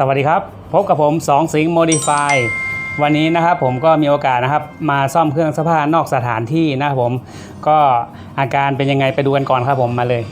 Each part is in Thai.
สวัสดีครับ พบกับผมสองสิงห์โมดิฟายวันนี้นะครับผมก็มีโอกาสนะครับมาซ่อมเครื่องซักผ้านอกสถานที่นะครับผมก็อาการเป็นยังไงไปดูกันก่อนครับผมมาเลย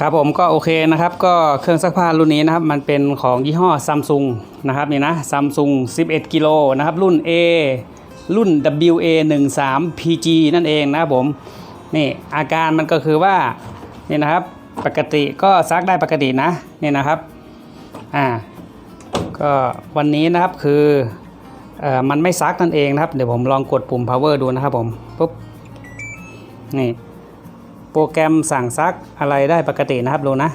ครับผมก็โอเคนะครับก็เครื่องซักผ้ารุ่นนี้นะครับมันเป็นของยี่ห้อซัมซุงนะครับนี่นะซัมซุง11 กิโลนะครับรุ่น A รุ่น WA 1 3 PG นั่นเองนะครับผมนี่อาการมันก็คือว่านี่นะครับปกติก็ซักได้ปกตินะนี่นะครับอ่า ก็วันนี้นะครับคืออมันไม่ซักนั่นเองนะครับ เดี๋ยวผมลองกดปุ่ม power ดูนะครับผมปุ๊บนี่โปรแกรมสั่งซักอะไรได้ปกตินะครับดูนะ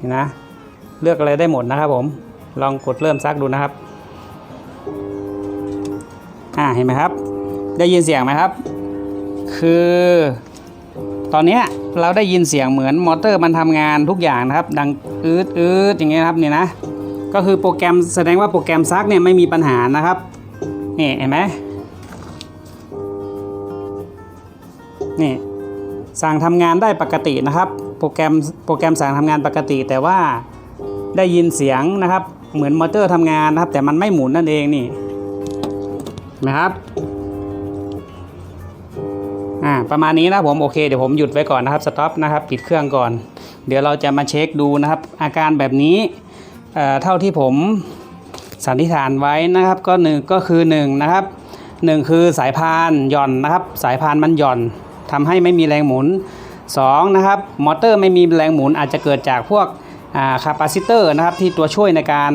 นี่นะ เลือกอะไรได้หมดนะครับผมลองกดเริ่มซักดูนะครับอ่าเห็นไหมครับ ได้ยินเสียงไหมครับ คือตอนเนี้ย เราได้ยินเสียงเหมือนมอเตอร์มันทำงานทุกอย่างนะครับ ดังอืดอืดอย่างเงี้ยครับนี่นะก็คือโปรแกรมแสดงว่าโปรแกรมซักเนี่ยไม่มีปัญหานะครับนี่เห็นไหมนี่สั่งทำงานได้ปกตินะครับ โปรแกรมโปรแกรมสั่งทำงานปกติ แต่ว่าได้ยินเสียงนะครับ เหมือนมอเตอร์ทำงานนะครับ แต่มันไม่หมุนนั่นเองนี่นไหมครับ อ่าประมาณนี้นะผมโอเคเดี๋ยวผมหยุดไว้ก่อนนะครับสต็อปนะครับปิดเครื่องก่อน เดี๋ยวเราจะมาเช็คดูนะครับ อาการแบบนี้เอ่อเท่าที่ผมสันนิษฐานไว้นะครับก็หนึ่งก็คือหนึ่งนะครับหนึ่งคือสายพานหย่อนนะครับ สายพานมันหย่อนทำให้ไม่มีแรงหมุนสองนะครับมอเตอร์ไม่มีแรงหมุนอาจจะเกิดจากพวกคาปาซิเตอร์นะครับที่ตัวช่วยในการ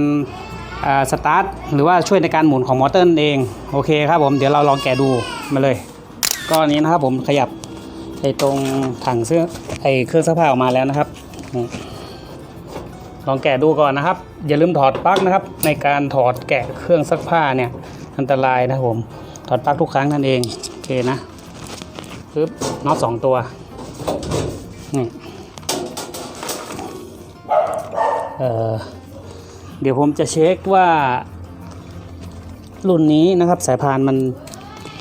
สตาร์ทหรือว่าช่วยในการหมุนของมอเตอร์นั่นเองโอเคครับผมเดี๋ยวเราลองแกะดูมาเลย ก็อันนี้นะครับผมขยับไอ้ตรงถังเสื้อไอ้เครื่องซักผ้าออกมาแล้วนะครับ ลองแกะดูก่อนนะครับ อย่าลืมถอดปลั๊กนะครับ ในการถอดแกะเครื่องซักผ้าเนี่ยอันตรายนะผมถอดปลั๊กทุกครั้งนั่นเองโอเคนะปึ๊บน็อตสองตัวนี่เออเดี๋ยวผมจะเช็คว่า รุ่นนี้นะครับสายพานมัน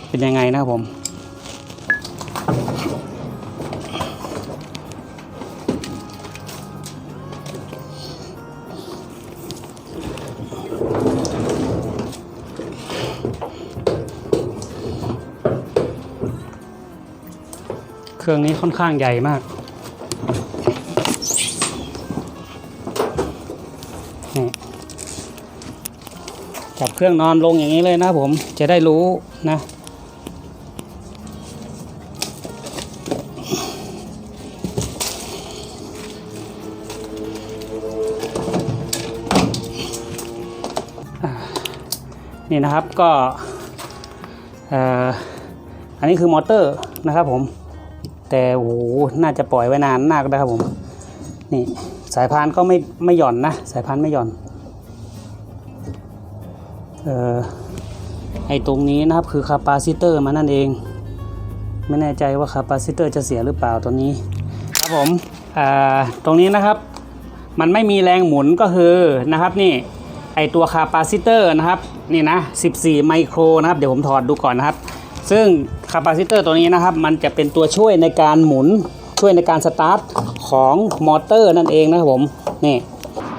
เป็นยังไงนะครับผม เครื่องนี้ค่อนข้างใหญ่มาก จับเครื่องนอนลงอย่างนี้เลยนะผมจะได้รู้นะนี่นะครับก็อันนี้คือมอเตอร์นะครับผม แต่โอ้โหน่าจะปล่อยไว้นานมากนะครับผม นี่สายพานก็ไม่ไม่หย่อนนะ สายพานไม่หย่อน เอ่อ ไอตรงนี้นะครับคือคาปาซิเตอร์มันนั่นเอง ไม่แน่ใจว่าคาปาซิเตอร์จะเสียหรือเปล่าตัวนี้ ครับผม อ่า ตรงนี้นะครับ มันไม่มีแรงหมุนก็คือนะครับนี่ ไอตัวคาปาซิเตอร์นะครับ นี่นะ 14 ไมโครนะครับ เดี๋ยวผมถอดดูก่อนนะครับ ซึ่ง คาปาซิเตอร์ตัวนี้นะครับ มันจะเป็นตัวช่วยในการหมุนช่วยในการสตาร์ทของมอเตอร์นั่นเองนะครับผมนี่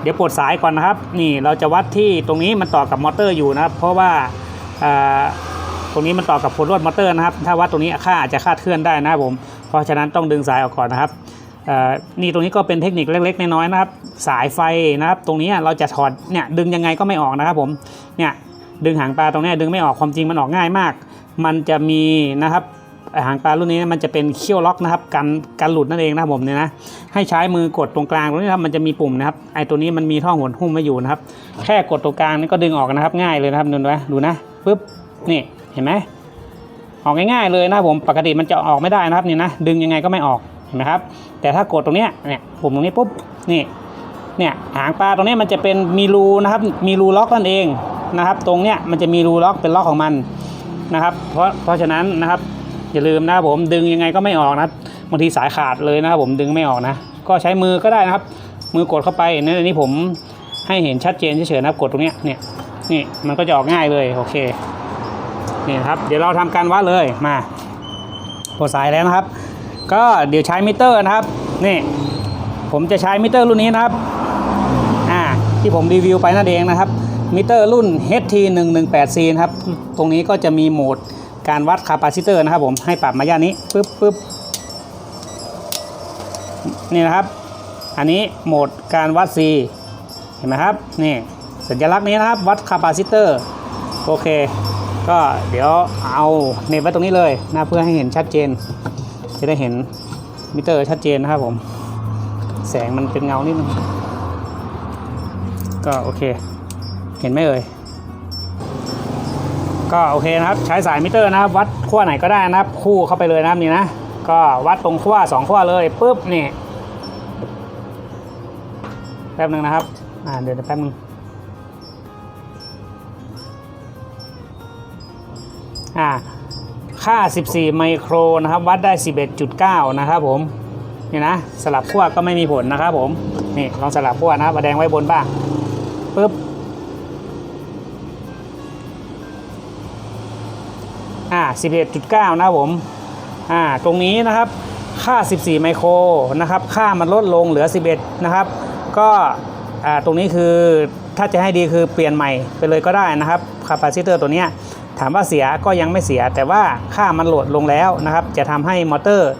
เดี๋ยวปลดสายก่อนนะครับ นี่เราจะวัดที่ตรงนี้มันต่อกับมอเตอร์อยู่นะครับ เพราะว่าตรงนี้มันต่อกับผลวดมอเตอร์นะครับ ถ้าวัดตรงนี้ค่าอาจจะคาดเคลื่อนได้นะครับผมเพราะฉะนั้นต้องดึงสายออกก่อนนะครับนี่ตรงนี้ก็เป็นเทคนิคเล็กๆน้อยๆนะครับ สายไฟนะครับ ตรงนี้เราจะถอดเนี่ยดึงยังไงก็ไม่ออกนะครับผมเนี่ยดึงหางปลาตรงนี้ดึงไม่ออกความจริงมันออกง่ายมาก มันจะมีนะครับหางปลารุ่นนี้มันจะเป็นเขี้ยวล็อกนะครับกันกันหลุดนั่นเองนะผมเนี่ยนะให้ใช้มือกดตรงกลางตรงนี้ครับมันจะมีปุ่มนะครับไอ้ตัวนี้มันมีท่อหัวหุ้มไว้อยู่นะครับ แค่กดตรงกลางนี่ก็ดึงออกนะครับ ง่ายเลยนะครับดูนะดูนะปึ๊บนี่เห็นไหมออกง่ายๆเลยนะผมปกติมันจะออกไม่ได้นะครับนี่นะดึงยังไงก็ไม่ออกเห็นไหมครับ แต่ถ้ากดตรงเนี้ยเนี่ยปุ่มตรงนี้ปุ๊บนี่เนี่ยหางปลาตรงนี้มันจะเป็นมีรูนะครับ มีรูล็อกนั่นเองนะครับ ตรงเนี้ยมันจะมีรูล็อกเป็นล็อกของมัน นะครับ เพราะเพราะฉะนั้นนะครับอย่าลืมนะครับผมดึงยังไงก็ไม่ออกนะบางทีสายขาดเลยนะครับผมดึงไม่ออกนะ ก็ใช้มือก็ได้นะครับ มือกดเข้าไปในนี้ผมให้เห็นชัดเจนเฉยๆนะครับกดตรงเนี้ยเนี่ยนี่มันก็จะออกง่ายเลยโอเคนี่นครับ เดี๋ยวเราทำการวัดเลยมาปลดสายแล้วนะครับ ก็เดี๋ยวใช้มิเตอร์นะครับนี่ผมจะใช้มิเตอร์รุ่นนี้นะครับอ่าที่ผมรีวิวไปนั่นเองนะครับ มิเตอร์รุ่น HT 1 1 8 C นะครับ ตรงนี้ก็จะมีโหมดการวัดคาปาซิเตอร์นะครับผมให้ปรับมาย่านนี้ปึ๊บปึ๊บนี่นะครับ อันนี้โหมดการวัด C เห็นไหมครับนี่สัญลักษณ์นี้นะครับวัดคาปาซิเตอร์โอเค ก็เดี๋ยวเอาเน็บไว้ตรงนี้เลยนะเพื่อให้เห็นชัดเจน จะได้เห็นมิเตอร์ชัดเจนนะครับผม แสงมันเป็นเงานิดนึงก็โอเค เห็นไหมเอ่ยก็โอเคนะครับใช้สายมิเตอร์นะครับ วัดขั้วไหนก็ได้นะครับ คู่เข้าไปเลยนะครับนี่นะก็วัดตรงขั้วสองขั้วเลยปุ๊บนี่แป๊บหนึ่งนะครับอ่าเดี๋ยวแป๊บนึงอ่าค่า 14 ไมโครนะครับ วัดได้ 11.9 นะครับผมนี่นะสลับขั้วก็ไม่มีผลนะครับผมนี่ลองสลับขั้วนะครับแดงไว้บนบ้างปึ๊บ 11.9 นะครับผมอ่าตรงนี้นะครับค่า 14 ไมโครนะครับค่ามันลดลงเหลือ 11 นะครับ ก็อ่าตรงนี้คือถ้าจะให้ดีคือเปลี่ยนใหม่ไปเลยก็ได้นะครับคาปาซิเตอร์ตัวเนี้ยถามว่าเสียก็ยังไม่เสีย แต่ว่าค่ามันโหลดลงแล้วนะครับ จะทำให้มอเตอร์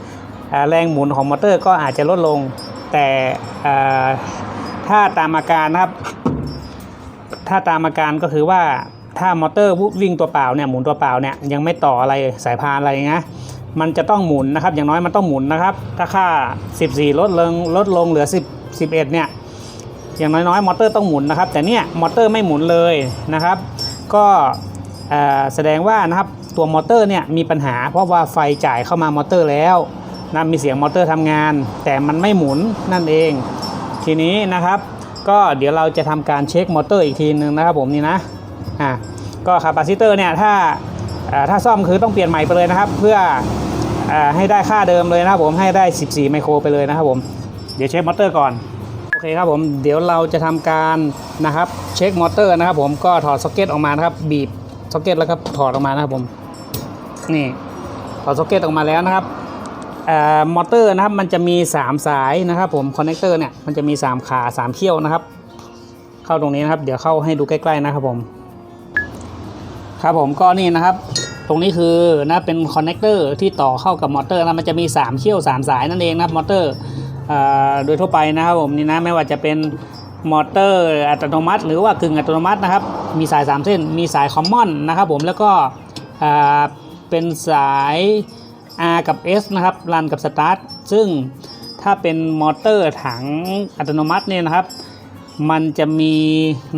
อแรงหมุนของมอเตอร์ก็อาจจะลดลง แต่อ่าถ้าตามอาการนะครับ ถ้าตามอาการก็คือว่า ถ้ามอเตอร์วิ่งตัวเปล่าเนี่ยหมุนตัวเปล่าเนี่ยยังไม่ต่ออะไรสายพานอะไรนะมันจะต้องหมุนนะครับ อย่างน้อยมันต้องหมุนนะครับ ถ้าค่า 14 ลดลงลดลงเหลือ 10 11 เนี่ยอย่างน้อยๆมอเตอร์ต้องหมุนนะครับ แต่เนี่ยมอเตอร์ไม่หมุนเลยนะครับ ก็แสดงว่านะครับตัวมอเตอร์เนี่ยมีปัญหา เพราะว่าไฟจ่ายเข้ามามอเตอร์แล้วนะมีเสียงมอเตอร์ทำงาน แต่มันไม่หมุนนั่นเอง ทีนี้นะครับ ก็เดี๋ยวเราจะทำการเช็คมอเตอร์อีกทีนึงนะครับผมนี่นะ อะก็คาปาซิเตอร์เนี่ยถ้าถ้าซ่อมคือต้องเปลี่ยนใหม่ไปเลยนะครับ เพื่ออให้ได้ค่าเดิมเลยนะครับผมให้ได้ 14 ไมโครไปเลยนะครับผมเดี๋ยวเช็คมอเตอร์ก่อนโอเคครับผมเดี๋ยวเราจะทำการนะครับเช็คมอเตอร์นะครับ ผมก็ถอดซ็อกเก็ตออกมานะครับ บีบซ็อกเก็ตแล้วก็ถอดออกมานะครับผมนี่ถอดซ็อกเก็ตออกมาแล้วนะครับอ่อมอเตอร์นะครับมันจะมี 3 สายนะครับผมคอนเนคเตอร์เนี่ยมันจะมี 3 ขา 3 เขี้ยวนะครับ เข้าตรงนี้นะครับ เดี๋ยวเข้าให้ดูใกล้ ๆ นะครับผม ครับผมก็นี่นะครับ ตรงนี้คือนะเป็นคอนเนคเตอร์ที่ต่อเข้ากับมอเตอร์นะมันจะมี 3 เขี้ยว 3 สายนั่นเองนะมอเตอร์อโดยทั่วไปนะครับผมนี่นะไม่ว่าจะเป็นมอเตอร์อัตโนมัติ หรือว่ากึ่งอัตโนมัตินะครับ มีสาย 3 เส้น มีสายคอมมอนนะครับผมแล้วก็เป็นสาย R กับ S นะครับรันกับสตาร์ทซึ่งถ้าเป็นมอเตอร์ถังอัตโนมัติเนี่ยนะครับ มันจะมี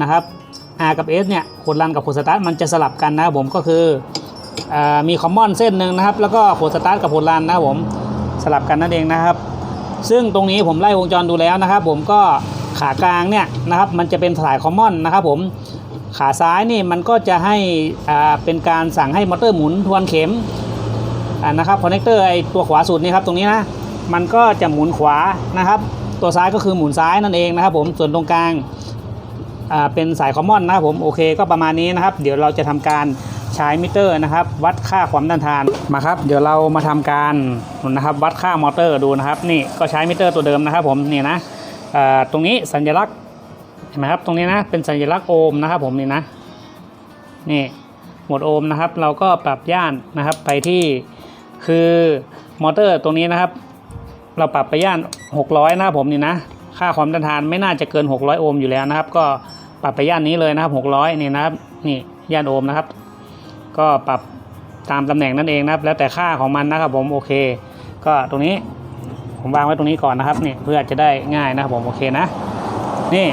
นะครับ R กับ S เนี่ยโคดรันกับโคดสตาร์ทมันจะสลับกันนะครับผมก็คืออมีคอมมอนเส้นหนึ่งนะครับ แล้วก็โคดสตาร์ทกับโคดรันนะครับผมสลับกันนั่นเองนะครับ ซึ่งตรงนี้ผมไล่วงจรดูแล้วนะครับผมก็ขากลางเนี่ยนะครับมันจะเป็นสายคอมมอนนะครับผมขาซ้ายนี่มันก็จะให้เป็นการสั่งให้มอเตอร์หมุนทวนเข็มนะครับคอนเนคเตอร์ไอตัวขวาสุดนี่ครับตรงนี้นะมันก็จะหมุนขวานะครับ ตัวซ้ายก็คือหมุนซ้ายนั่นเองนะครับผมส่วนตรงกลาง เป็นสายคอมมอนนะครับผมโอเคก็ประมาณนี้นะครับ เดี๋ยวเราจะทำการใช้มิเตอร์นะครับ วัดค่าความต้านทานมาครับ เดี๋ยวเรามาทำการนะครับ วัดค่ามอเตอร์ดูนะครับ นี่ก็ใช้มิเตอร์ตัวเดิมนะครับ ผมนี่นะอ่าตรงนี้สัญลักษณ์เห็นไหมครับตรงนี้นะเป็นสัญลักษณ์โอห์มนะครับ ผมนี่นะนี่หมวดโอห์มนะครับ เราก็ปรับย่านนะครับไปที่คือมอเตอร์ตรงนี้นะครับ เราปรับไปย่าน 600 นะครับผมนี่นะค่าความต้านทานไม่น่าจะเกิน 600 โอห์มอยู่แล้วนะครับ ก็ ปรับไปย่านนี้เลยนะครับ600นี่นะครับนี่ย่านโอห์มนะครับ ก็ปรับตามตำแหน่งนั่นเองนะครับ แล้วแต่ค่าของมันนะครับผมโอเค ก็ตรงนี้ผมวางไว้ตรงนี้ก่อนนะครับนี่เพื่อจะได้ง่ายนะครับผมโอเคนะ นี่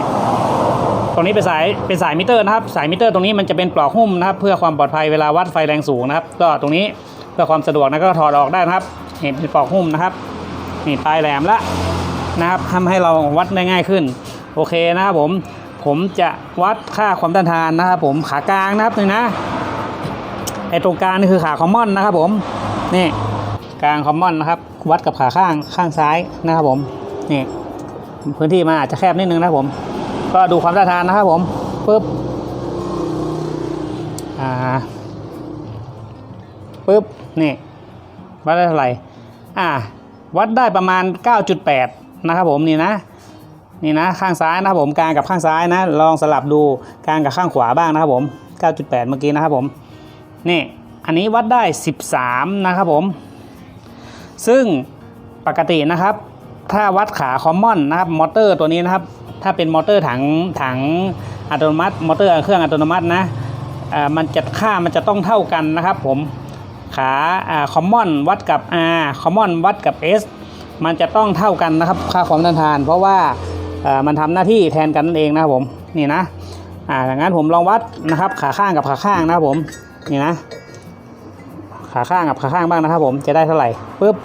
ตรงนี้เป็นสายเป็นสายมิเตอร์นะครับ สายมิเตอร์ตรงนี้มันจะเป็นปลอกหุ้มนะครับ เพื่อความปลอดภัยเวลาวัดไฟแรงสูงนะครับ ก็ตรงนี้เพื่อความสะดวกนะก็ถอดออกได้นะครับเห็นเป็นปลอกหุ้มนะครับนี่ปลายแหลมละนะครับทำให้เราวัดได้ง่ายขึ้น โอเคนะครับผม ผมจะวัดค่าความต้านทานนะครับผมขากลางนะครับนี่นะไอตรงกลางนี่คือขาคอมมอนนะครับผมนี่กลางคอมมอนนะครับ วัดกับขาข้างข้างซ้ายนะครับผมนี่พื้นที่มันอาจจะแคบนิดนึงนะครับผม ก็ดูความต้านทานนะครับผมปึ๊บอ่าปึ๊บนี่วัดได้เท่าไหร่อ่า วัดได้ประมาณ 9.8 นะครับผมนี่นะ นี่นะข้างซ้ายนะครับผมกลางกับข้างซ้ายนะ ลองสลับดูกลางกับข้างขวาบ้างนะครับผม 9.8 เมื่อกี้นะครับผมนี่อันนี้วัดได้ 13 นะครับผม ซึ่งปกตินะครับ ถ้าวัดขาคอมมอนนะครับมอเตอร์ตัวนี้นะครับ ถ้าเป็นมอเตอร์ถังถังอัตโนมัติ มอเตอร์เครื่องอัตโนมัตินะมันจะค่ามันจะต้องเท่ากันนะครับผมขาคอมมอนวัดกับ R คอมมอนวัดกับ S มันจะต้องเท่ากันนะครับ ค่าความต้านทาน เพราะว่า มันทำหน้าที่แทนกันนั่นเองนะครับผมนี่นะอ่าดังนั้นผมลองวัดนะครับขาข้างกับขาข้างนะครับผมนี่นะ ขาข้างกับขาข้างบ้างนะครับผมจะได้เท่าไหร่ปึ๊บ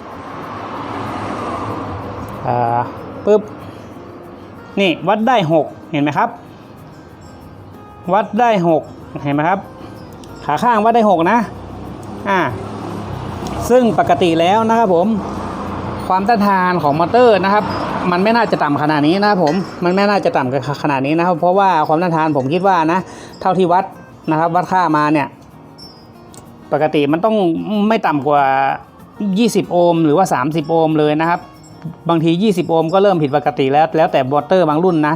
อ่าปึ๊บนี่วัดได้ 6 เห็นไหมครับ วัดได้ 6 เห็นไหมครับ ขาข้างวัดได้ 6 นะอ่าซึ่งปกติแล้วนะครับผมความต้านทานของมอเตอร์นะครับ มันไม่น่าจะต่ำขนาดนี้นะครับผมมันไม่น่าจะต่ำขนาดนี้นะครับ เพราะว่าความต้านทานผมคิดว่านะ เท่าที่วัดนะครับ วัดค่ามาเนี่ย ปกติมันต้องไม่ต่ำกว่า 20 โอห์มหรือว่า 30 โอห์มเลยนะครับ บางที 20 โอห์มก็เริ่มผิดปกติแล้ว แล้วแต่มอเตอร์บางรุ่นนะ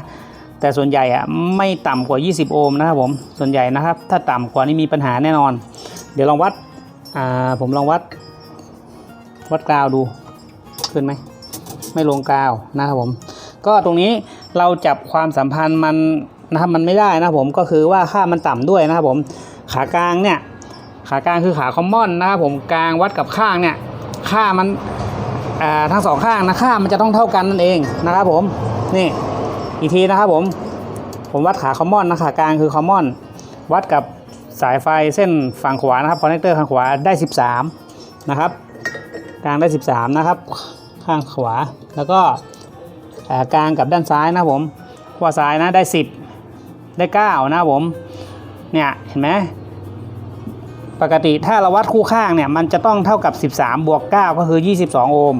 แต่ส่วนใหญ่อะไม่ต่ำกว่า 20 โอห์มนะครับผม ส่วนใหญ่นะครับ ถ้าต่ำกว่านี้มีปัญหาแน่นอน เดี๋ยวลองวัด อ่า ผมลองวัด วัดกราวดู ขึ้นไหม ไม่ลงกาวนะครับผม ก็ตรงนี้เราจับความสัมพันธ์มันนะครับมันไม่ได้นะผมก็คือว่าค่ามันต่ำด้วยนะครับผมขากลางเนี่ยขากลางคือขาคอมมอนนะครับผมกลางวัดกับข้างเนี่ยค่ามันทั้งสองข้างนะค่ามันจะต้องเท่ากันนั่นเองนะครับผมนี่อีกทีนะครับผมผมวัดขาคอมมอนนะขากลางคือคอมมอนวัดกับสายไฟเส้นฝั่งขวานะครับคอนเนคเตอร์ข้างขวาได้ 13 นะครับกลางได้ 13 นะครับ ข้างขวา แล้วก็กลางกับด้านซ้ายนะผมขั้วซ้ายนะได้ 10 ได้ 9 นะผมเนี่ยเห็นไหมปกติถ้าเราวัดคู่ข้างเนี่ยมันจะต้องเท่ากับ 13 บวก 9 ก็คือ 22 โอห์ม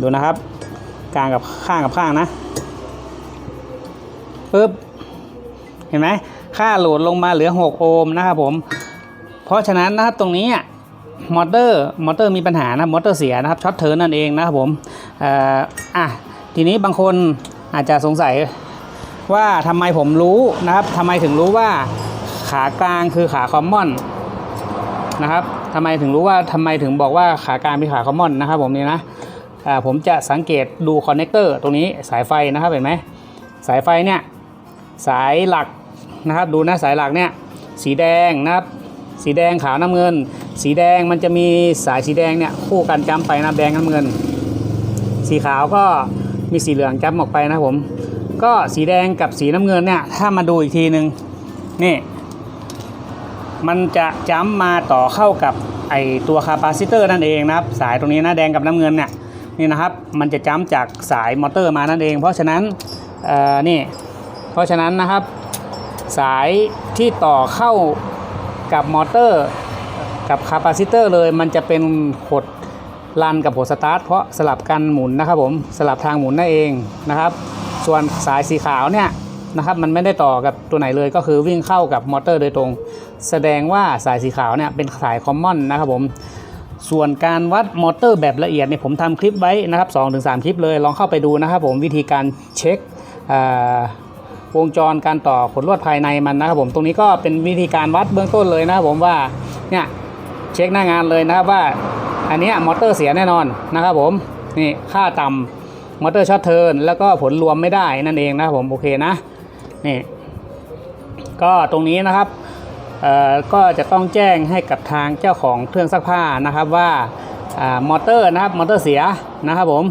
ดูนะครับกลางกับข้างกับข้างนะปึ๊บเห็นไหมค่าโหลดลงมาเหลือ 6 โอห์มนะครับผม เพราะฉะนั้นนะครับตรงนี้ มอเตอร์มอเตอร์มีปัญหานะมอเตอร์เสียนะครับช็อตเทิร์นนั่นเองนะครับผมอ่ออะทีนี้บางคนอาจจะสงสัยว่าทำไมผมรู้นะครับทำไมถึงรู้ว่าขากลางคือขาคอมมอนนะครับทำไมถึงรู้ว่าทำไมถึงบอกว่าขากลางเป็นขาคอมมอนนะครับผมนี่นะอ่าผมจะสังเกตดูคอนเนคเตอร์ตรงนี้สายไฟนะครับเห็นไหมสายไฟเนี่ยสายหลักนะครับดูนะสายหลักเนี่ยสีแดงนะครับสีแดงขาวน้ำเงิน สีแดงมันจะมีสายสีแดงเนี่ยคู่กันจ้ำไปนะแดงน้ำเงิน สีขาวก็มีสีเหลืองจ้ำออกไปนะผม ก็สีแดงกับสีน้ำเงินเนี่ยถ้ามาดูอีกทีหนึ่งนี่มันจะจ้ำมาต่อเข้ากับไอตัวคาปาซิเตอร์นั่นเองนะครับสายตรงนี้นะแดงกับน้ำเงินเนี่ยนี่นะครับมันจะจ้ำจากสายมอเตอร์มานั่นเอง เพราะฉะนั้นเอ่อนี่เพราะฉะนั้นนะครับสายที่ต่อเข้ากับมอเตอร์ กับคาปาซิเตอร์เลยมันจะเป็นขดลันกับหัวสตาร์ทเพราะสลับกันหมุนนะครับผมสลับทางหมุนนั่นเองนะครับ ส่วนสายสีขาวเนี่ยนะครับมันไม่ได้ต่อกับตัวไหนเลยก็คือวิ่งเข้ากับมอเตอร์โดยตรง แสดงว่าสายสีขาวเนี่ยเป็นสายคอมมอนนะครับผมส่วนการวัดมอเตอร์แบบละเอียดเนี่ยผมทำคลิปไว้นะครับ2-3 คลิปเลยลองเข้าไปดูนะครับผมวิธีการเช็ควงจรการต่อขนลวดภายในมันนะครับผมตรงนี้ก็เป็นวิธีการวัดเบื้องต้นเลยนะครับผมว่าเนี่ย เช็คหน้างานเลยนะครับว่าอันนี้มอเตอร์เสียแน่นอนนะครับผมนี่ค่าต่ำมอเตอร์ช็อตเทิร์นแล้วก็ผลรวมไม่ได้นั่นเองนะครับผมโอเคนะนี่ก็ตรงนี้นะครับเอ่อก็จะต้องแจ้งให้กับทางเจ้าของเครื่องซักผ้านะครับว่าอ่ามอเตอร์นะครับมอเตอร์เสียนะครับผม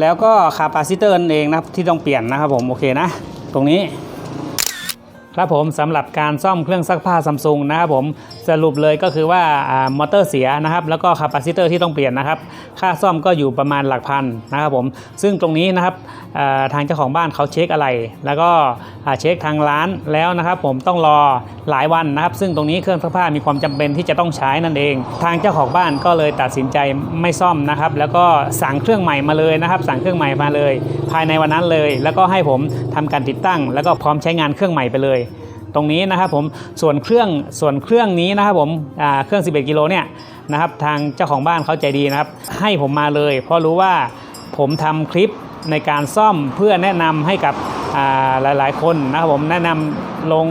แล้วก็คาปาซิเตอร์นเองนะครับที่ต้องเปลี่ยนนะครับผมโอเคนะ ตรงนี้ครับผมสำหรับการซ่อมเครื่องซักผ้าซัมซุงนะครับผม สรุปเลยก็คือว่ามอเตอร์เสียนะครับ แล้วก็คาปาซิเตอร์ที่ต้องเปลี่ยนนะครับ ค่าซ่อมก็อยู่ประมาณหลักพันนะครับผม ซึ่งตรงนี้นะครับทางเจ้าของบ้านเขาเช็คอะไร แล้วก็เช็คทางร้านแล้วนะครับ ผมต้องรอหลายวันนะครับ ซึ่งตรงนี้เครื่องซักผ้ามีความจำเป็นที่จะต้องใช้นั่นเอง ทางเจ้าของบ้านก็เลยตัดสินใจไม่ซ่อมนะครับ แล้วก็สั่งเครื่องใหม่มาเลยนะครับ สั่งเครื่องใหม่มาเลย ภายในวันนั้นเลย แล้วก็ให้ผมทำการติดตั้ง แล้วก็พร้อมใช้งานเครื่องใหม่ไปเลย ตรงนี้นะครับผมส่วนเครื่องส่วนเครื่องนี้นะครับผมเครื่อง 11 กิโลเนี่ยนะครับทางเจ้าของบ้านเขาใจดีนะครับ ให้ผมมาเลย เพราะรู้ว่าผมทำคลิปในการซ่อมเพื่อแนะนำให้กับอ่าหลาย ๆ คนนะครับผมแนะนำลง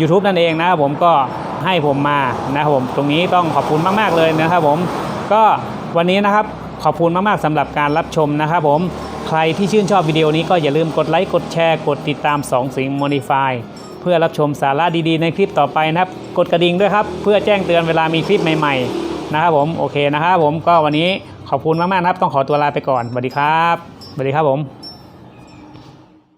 YouTube นั่นเองนะครับผมก็ให้ผมมานะครับผมตรงนี้ต้องขอบคุณมาก ๆ เลยนะครับผมก็วันนี้นะครับขอบคุณมาก ๆสำหรับการรับชมนะครับผมใครที่ชื่นชอบวิดีโอนี้ก็อย่าลืมกดไลค์ กดแชร์ กดติดตาม 2 สิง Modify เพื่อรับชมสาระดีๆ ในคลิปต่อไปนะครับ กดกระดิ่งด้วยครับ เพื่อแจ้งเตือนเวลามีคลิปใหม่ๆ นะครับผมโอเคนะครับผมก็วันนี้ขอบคุณมากๆนะครับ ต้องขอตัวลาไปก่อนสวัสดีครับสวัสดีครับผม